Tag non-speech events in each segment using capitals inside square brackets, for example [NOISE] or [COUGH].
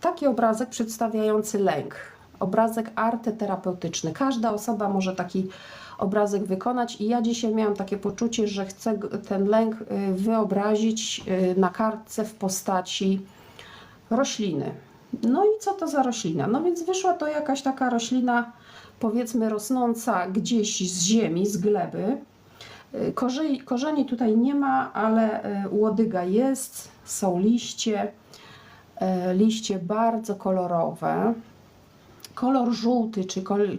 taki obrazek przedstawiający lęk. Obrazek arteterapeutyczny. Każda osoba może taki obrazek wykonać i ja dzisiaj miałam takie poczucie, że chcę ten lęk y, wyobrazić y, na kartce w postaci rośliny. No i co to za roślina? No więc wyszła to jakaś taka roślina, powiedzmy, rosnąca gdzieś z ziemi, z gleby. Y, Korzeni, korzeni tutaj nie ma, ale łodyga jest, są liście, liście bardzo kolorowe. Kolor żółty,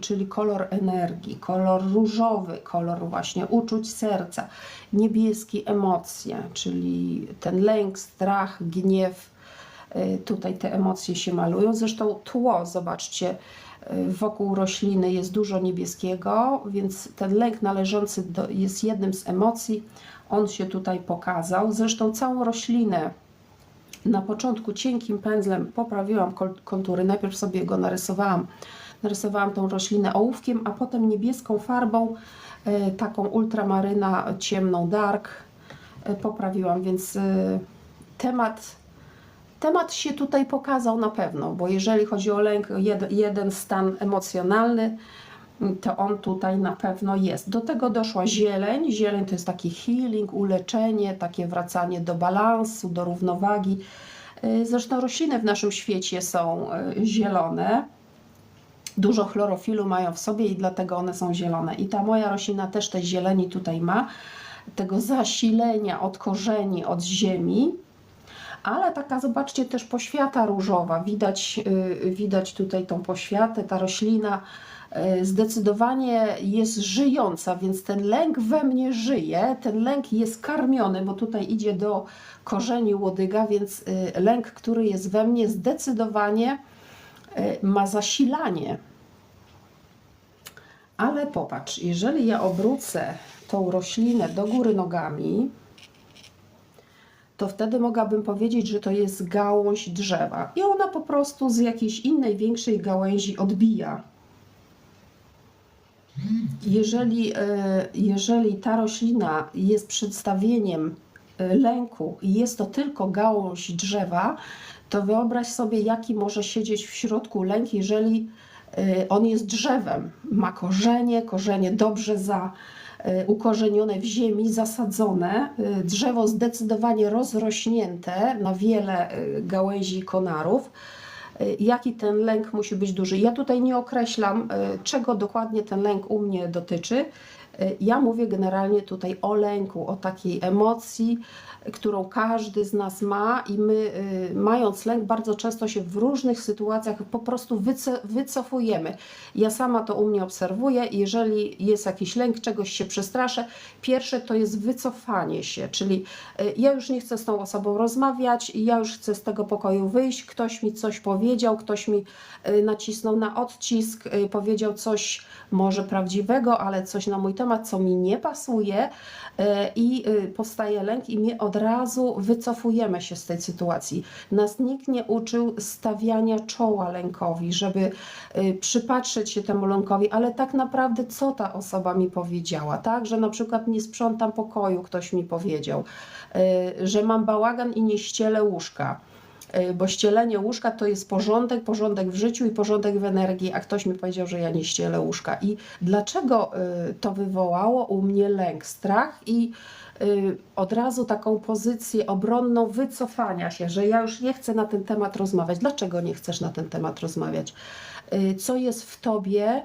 czyli kolor energii, kolor różowy, kolor właśnie uczuć serca, niebieski emocje, czyli ten lęk, strach, gniew. Y, Tutaj te emocje się malują. Zresztą tło, zobaczcie, y, wokół rośliny jest dużo niebieskiego, więc ten lęk należący do, jest jednym z emocji. On się tutaj pokazał. Zresztą całą roślinę na początku cienkim pędzlem poprawiłam kontury. Najpierw sobie go narysowałam. Narysowałam tą roślinę ołówkiem, a potem niebieską farbą, e, taką ultramaryna ciemną dark e, poprawiłam, więc e, temat, temat się tutaj pokazał na pewno, bo jeżeli chodzi o lęk, jed, jeden stan emocjonalny, to on tutaj na pewno jest. Do tego doszła zieleń. Zieleń to jest taki healing, uleczenie, takie wracanie do balansu, do równowagi. Y, Zresztą rośliny w naszym świecie są y, zielone. Dużo chlorofilu mają w sobie i dlatego one są zielone. I ta moja roślina też tej zieleni tutaj ma, tego zasilenia od korzeni, od ziemi. Ale taka, zobaczcie, też poświata różowa. Widać, y, widać tutaj tą poświatę, ta roślina zdecydowanie jest żyjąca, więc ten lęk we mnie żyje, ten lęk jest karmiony, bo tutaj idzie do korzeni łodyga, więc y, lęk, który jest we mnie, zdecydowanie y, ma zasilanie. Ale popatrz, jeżeli ja obrócę tą roślinę do góry nogami, to wtedy mogłabym powiedzieć, że to jest gałąź drzewa. I ona po prostu z jakiejś innej, większej gałęzi odbija. Jeżeli, e, jeżeli ta roślina jest przedstawieniem e, lęku i jest to tylko gałąź drzewa, to wyobraź sobie, jaki może siedzieć w środku lęk, jeżeli e, on jest drzewem. Ma korzenie, korzenie dobrze za, ukorzenione w ziemi, zasadzone, drzewo zdecydowanie rozrośnięte na wiele gałęzi konarów. E, Jaki ten lęk musi być duży? Ja tutaj nie określam, e, czego dokładnie ten lęk u mnie dotyczy. E, Ja mówię generalnie tutaj o lęku, o takiej emocji, którą każdy z nas ma, i my, e, mając lęk, bardzo często się w różnych sytuacjach po prostu wyco- wycofujemy. Ja sama to u mnie obserwuję. Jeżeli jest jakiś lęk, czegoś się przestraszę, pierwsze to jest wycofanie się, czyli e, ja już nie chcę z tą osobą rozmawiać, ja już chcę z tego pokoju wyjść, ktoś mi coś powiedział, ktoś mi e, nacisnął na odcisk, powiedział coś może prawdziwego, ale coś na mój temat, co mi nie pasuje i powstaje lęk i my od razu wycofujemy się z tej sytuacji. Nas nikt nie uczył stawiania czoła lękowi, żeby e, przypatrzeć się temu lękowi, ale tak naprawdę co ta osoba mi powiedziała, tak? Że na przykład nie sprzątam pokoju, ktoś mi powiedział, e, że mam bałagan i nie ścielę łóżka. Y, bo ścielenie łóżka to jest porządek, porządek w życiu i porządek w energii, a ktoś mi powiedział, że ja nie ścielę łóżka. I dlaczego y, to wywołało u mnie lęk, strach i y, od razu taką pozycję obronną wycofania się, że ja już nie chcę na ten temat rozmawiać. Dlaczego nie chcesz na ten temat rozmawiać? Co jest w tobie,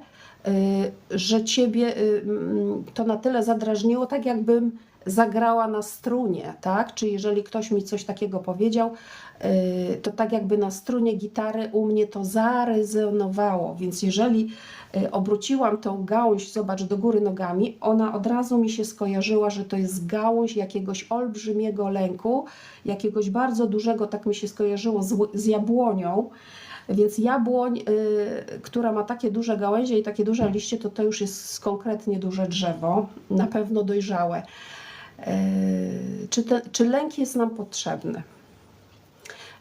że ciebie mm, to na tyle zadrażniło, tak jakbym zagrała na strunie, tak? Czy jeżeli ktoś mi coś takiego powiedział, y, to tak jakby na strunie gitary u mnie to zarezonowało. Więc jeżeli y, obróciłam tą gałąź, zobacz, do góry nogami, ona od razu mi się skojarzyła, że to jest gałąź jakiegoś olbrzymiego lęku, jakiegoś bardzo dużego, tak mi się skojarzyło z, z jabłonią. Więc jabłoń, y, która ma takie duże gałęzie i takie duże liście, to to już jest konkretnie duże drzewo, na pewno dojrzałe. Y, czy, te, czy lęk jest nam potrzebny?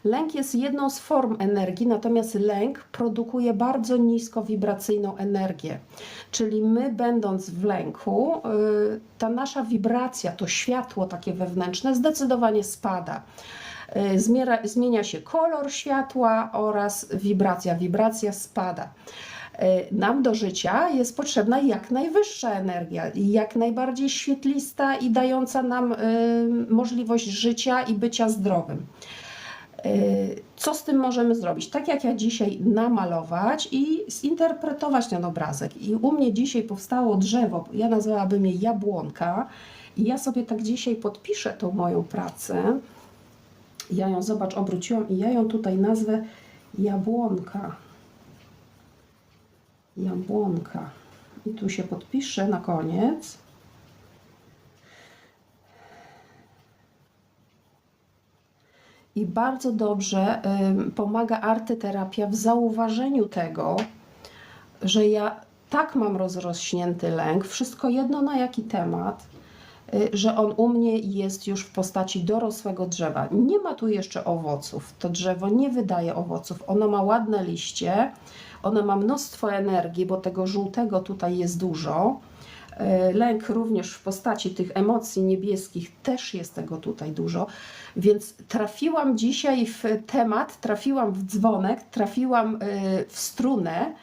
Lęk jest jedną z form energii, natomiast lęk produkuje bardzo niskowibracyjną energię. Czyli my, będąc w lęku, y, ta nasza wibracja, to światło takie wewnętrzne zdecydowanie spada. y, zmiera, zmienia się kolor światła oraz wibracja. Wibracja spada. Y, Nam do życia jest potrzebna jak najwyższa energia, jak najbardziej świetlista i dająca nam y, możliwość życia i bycia zdrowym. Y, Co z tym możemy zrobić? Tak jak ja dzisiaj namalować i zinterpretować ten obrazek. I u mnie dzisiaj powstało drzewo, ja nazwałabym je jabłonka. I ja sobie tak dzisiaj podpiszę tą moją pracę. Ja ją, zobacz, obróciłam i ja ją tutaj nazwę jabłonka. Jabłonka. I tu się podpiszę na koniec. I bardzo dobrze ym, pomaga artyterapia w zauważeniu tego, że ja tak mam rozrośnięty lęk, wszystko jedno na jaki temat, y, że on u mnie jest już w postaci dorosłego drzewa. Nie ma tu jeszcze owoców. To drzewo nie wydaje owoców. Ono ma ładne liście, ono ma mnóstwo energii, bo tego żółtego tutaj jest dużo. Y, Lęk również w postaci tych emocji niebieskich też jest tego tutaj dużo. Więc trafiłam dzisiaj w temat, trafiłam w dzwonek, trafiłam y, w strunę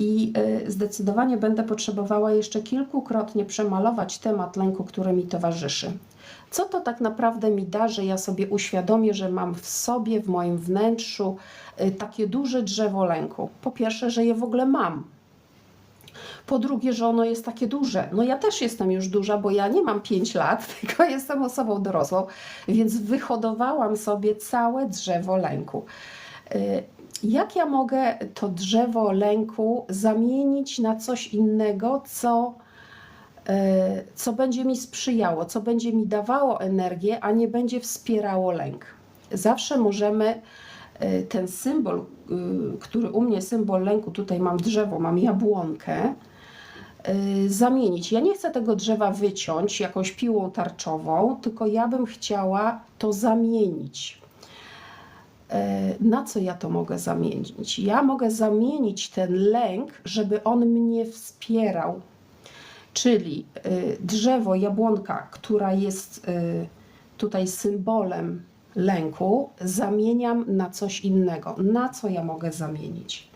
i y, zdecydowanie będę potrzebowała jeszcze kilkukrotnie przemalować temat lęku, który mi towarzyszy. Co to tak naprawdę mi da, że ja sobie uświadomię, że mam w sobie, w moim wnętrzu y, takie duże drzewo lęku? Po pierwsze, że je w ogóle mam. Po drugie, że ono jest takie duże. No ja też jestem już duża, bo ja nie mam 5 lat, [LAUGHS] tylko jestem osobą dorosłą, więc wyhodowałam sobie całe drzewo lęku. Jak ja mogę to drzewo lęku zamienić na coś innego, co, y, co będzie mi sprzyjało, co będzie mi dawało energię, a nie będzie wspierało lęk? Zawsze możemy y, ten symbol, y, który u mnie symbol lęku, tutaj mam drzewo, mam jabłonkę, zamienić. Ja nie chcę tego drzewa wyciąć jakąś piłą tarczową, tylko ja bym chciała to zamienić. E, Na co ja to mogę zamienić? Ja mogę zamienić ten lęk, żeby on mnie wspierał. Czyli y, drzewo, jabłonka, która jest y, tutaj symbolem lęku, zamieniam na coś innego. Na co ja mogę zamienić?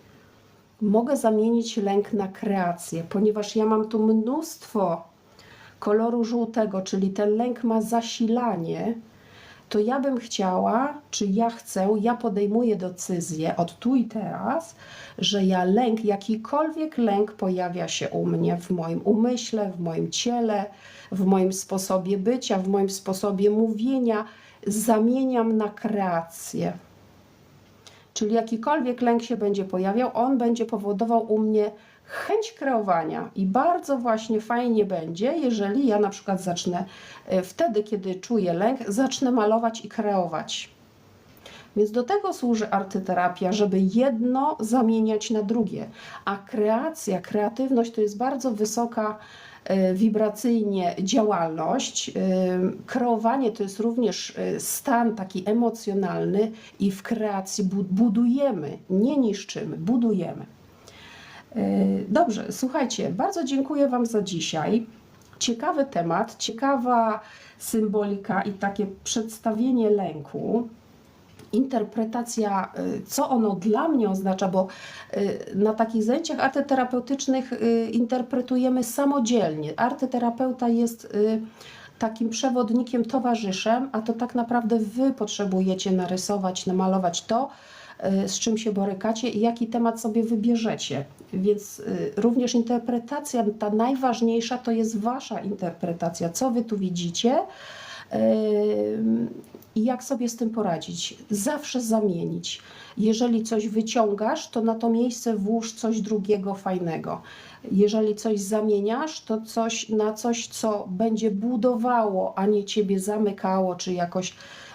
Mogę zamienić lęk na kreację, ponieważ ja mam tu mnóstwo koloru żółtego, czyli ten lęk ma zasilanie, to ja bym chciała, czy ja chcę, ja podejmuję decyzję od tu i teraz, że ja lęk, jakikolwiek lęk pojawia się u mnie, w moim umyśle, w moim ciele, w moim sposobie bycia, w moim sposobie mówienia, zamieniam na kreację. Czyli jakikolwiek lęk się będzie pojawiał, on będzie powodował u mnie chęć kreowania. I bardzo właśnie fajnie będzie, jeżeli ja na przykład zacznę e, wtedy, kiedy czuję lęk, zacznę malować i kreować. Więc do tego służy artyterapia, żeby jedno zamieniać na drugie. A kreacja, kreatywność to jest bardzo wysoka e, wibracyjnie działalność. E, Kreowanie to jest również stan taki emocjonalny i w kreacji bu- budujemy, nie niszczymy, budujemy. E, Dobrze, słuchajcie, bardzo dziękuję Wam za dzisiaj. Ciekawy temat, ciekawa symbolika i takie przedstawienie lęku interpretacja, y, co ono dla mnie oznacza, bo y, na takich zajęciach arteterapeutycznych interpretujemy samodzielnie. Arteterapeuta jest takim przewodnikiem, towarzyszem, a to tak naprawdę Wy potrzebujecie narysować, namalować to, z czym się borykacie i jaki temat sobie wybierzecie. Więc y, również interpretacja, ta najważniejsza to jest Wasza interpretacja, co Wy tu widzicie. Ym, i jak sobie z tym poradzić? Zawsze zamienić. Jeżeli coś wyciągasz, to na to miejsce włóż coś drugiego fajnego. Jeżeli coś zamieniasz, to coś na coś, co będzie budowało, a nie ciebie zamykało, czy jakoś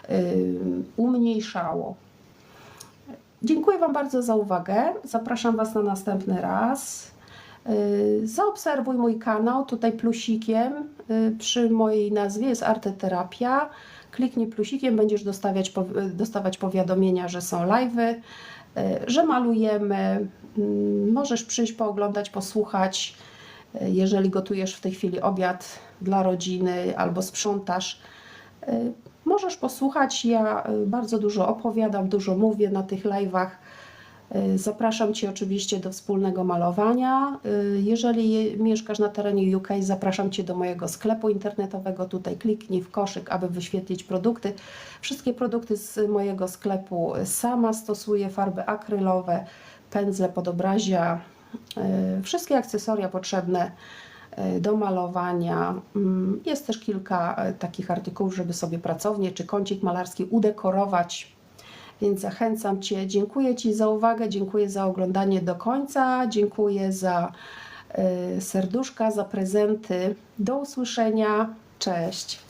ym, umniejszało. Dziękuję Wam bardzo za uwagę. Zapraszam Was na następny raz. Yy, Zaobserwuj mój kanał tutaj plusikiem yy, przy mojej nazwie jest Arteterapia. Kliknij plusikiem, będziesz dostawiać, dostawać powiadomienia, że są live'y, yy, że malujemy. Yy, Możesz przyjść, pooglądać, posłuchać. Jeżeli gotujesz w tej chwili obiad dla rodziny albo sprzątasz, możesz posłuchać. Ja y, bardzo dużo opowiadam, dużo mówię na tych live'ach. Y, Zapraszam Cię oczywiście do wspólnego malowania. Y, Jeżeli je- mieszkasz na terenie UK, zapraszam Cię do mojego sklepu internetowego. Tutaj kliknij w koszyk, aby wyświetlić produkty. Wszystkie produkty z mojego sklepu sama stosuję, farby akrylowe, pędzle podobrazia, wszystkie akcesoria potrzebne do malowania. Mm, Jest też kilka y, takich artykułów, żeby sobie pracownię czy kącik malarski udekorować. Więc zachęcam Cię. Dziękuję Ci za uwagę, dziękuję za oglądanie do końca, dziękuję za y, serduszka, za prezenty. Do usłyszenia. Cześć.